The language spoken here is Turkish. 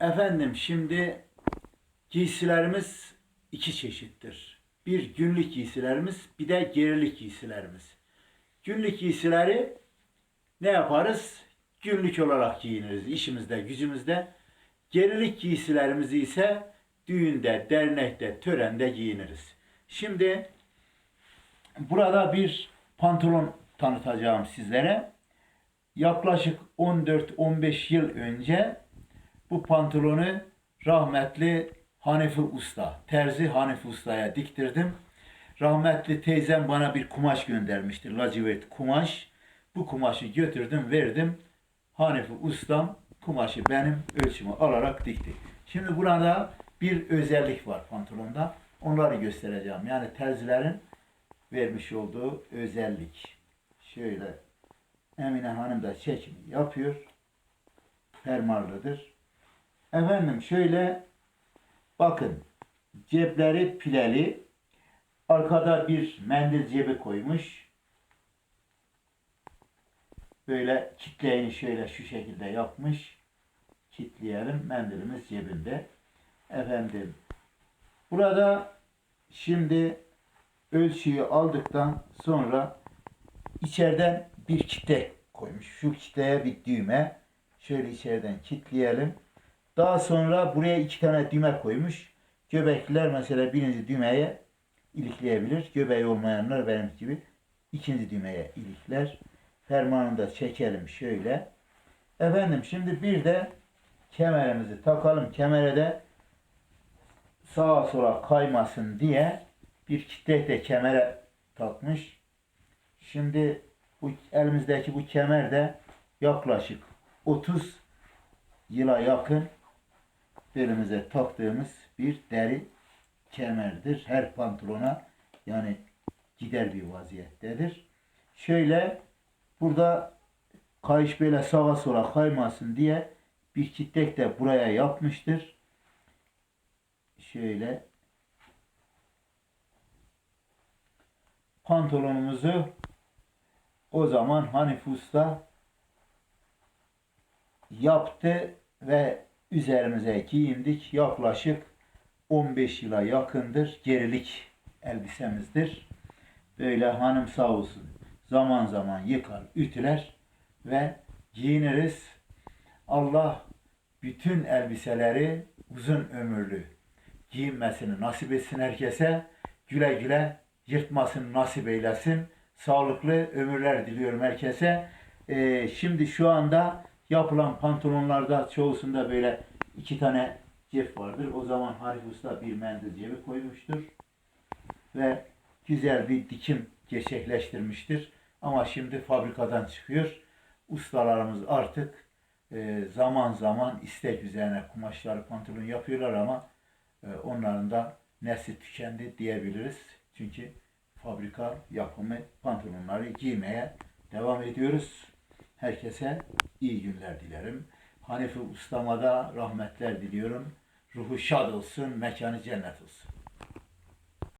Efendim şimdi giysilerimiz iki çeşittir. Bir günlük giysilerimiz, bir de gerilik giysilerimiz. Günlük giysileri ne yaparız? Günlük olarak giyiniriz işimizde, gücümüzde. Gerilik giysilerimizi ise düğünde, dernekte, törende giyiniriz. Şimdi burada bir pantolon tanıtacağım sizlere. Yaklaşık 14-15 yıl önce bu pantolonu rahmetli Hanifi Usta, Terzi Hanifi Usta'ya diktirdim. Rahmetli teyzem bana bir kumaş göndermiştir. Lacivert kumaş. Bu kumaşı götürdüm, verdim. Hanifi Ustam kumaşı benim ölçümü alarak dikti. Şimdi burada bir özellik var pantolonda. Onları göstereceğim. Yani terzilerin vermiş olduğu özellik. Şöyle Emine Hanım da çekimi yapıyor. Fermarlıdır. Efendim şöyle bakın cepleri pileli arkada bir mendil cebi koymuş. Böyle kitleyini şöyle şu şekilde yapmış. Kitleyelim. Mendilimiz cebinde. Efendim burada şimdi ölçüyü aldıktan sonra içeriden bir kitle koymuş. Şu kitleye bir düğme. Şöyle içeriden kitleyelim. Daha sonra buraya iki tane düğme koymuş. Göbekliler mesela birinci düğmeye ilikleyebilir. Göbeği olmayanlar benim gibi ikinci düğmeye ilikler. Fermanını da çekelim şöyle. Efendim şimdi bir de kemerimizi takalım. Kemere de sağa sola kaymasın diye bir kitle de kemere takmış. Şimdi bu elimizdeki bu kemer de yaklaşık 30 yıla yakın belimize taktığımız bir deri kemerdir. Her pantolona yani gider bir vaziyettedir. Şöyle burada kayış böyle sağa sola kaymasın diye bir kitlek de buraya yapmıştır. Şöyle pantolonumuzu o zaman Hanif Usta yaptı ve üzerimize giyindik. Yaklaşık 15 yıla yakındır. Gerilik elbisemizdir. Böyle hanım sağ olsun zaman zaman yıkar, ütüler ve giyiniriz. Allah bütün elbiseleri uzun ömürlü giyinmesini nasip etsin herkese. Güle güle yırtmasını nasip eylesin. Sağlıklı ömürler diliyorum herkese. Ee, şimdi şu anda yapılan pantolonlarda çoğusunda böyle iki tane cep vardır. O zaman Harif Usta bir mendil cebi koymuştur. Ve güzel bir dikim gerçekleştirmiştir. Ama şimdi fabrikadan çıkıyor. Ustalarımız artık e, zaman zaman istek üzerine kumaşları pantolon yapıyorlar ama e, onların da nesli tükendi diyebiliriz. Çünkü fabrika yapımı pantolonları giymeye devam ediyoruz. Herkese iyi günler dilerim. Hanifi Ustama da rahmetler diliyorum. Ruhu şad olsun, mekanı cennet olsun.